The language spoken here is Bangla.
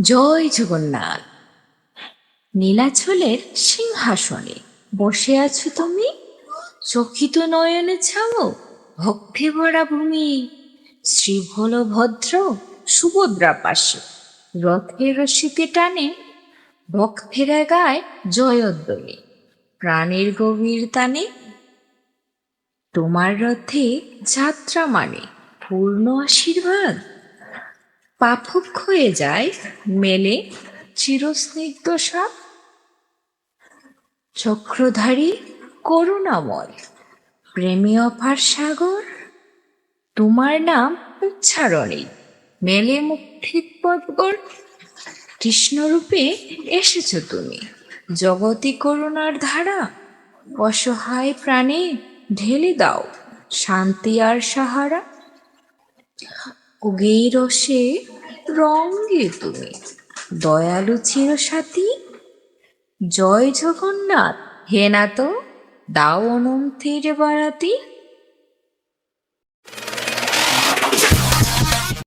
জয় জগন্নাথ। নীলাচলের সিংহাসনে বসে আছো তুমি? চকিত নয়নে ছাও ভক্তি ভরা ভূমি শ্রী ভদ্র, সুভদ্রা পাশে। রথের রশিতে টানে ভক্তেরা গায় জয়ধ্বনি প্রাণের গভীর টানে তোমার রথে যাত্রা মানে পূর্ণ আশীর্বাদ। পাফক হয়ে যায় মেলে চিরস্নিগ্ধ সাপ চক্রধারী করুণাময়, প্রেমী অপার সাগর, তোমার নাম উচ্চারণে মেলে মুক্তির পদগর কৃষ্ণরূপে এসেছ তুমি, জগতি করুণার ধারা, অসহায় প্রাণে ঢেলে দাও শান্তি আর সাহারা। উগেই রসে রঙ্গে তুমি। দয়ালু চির সাথী জয় জগন্নাথ। হে না তো দাও অনন্তের বারাতি।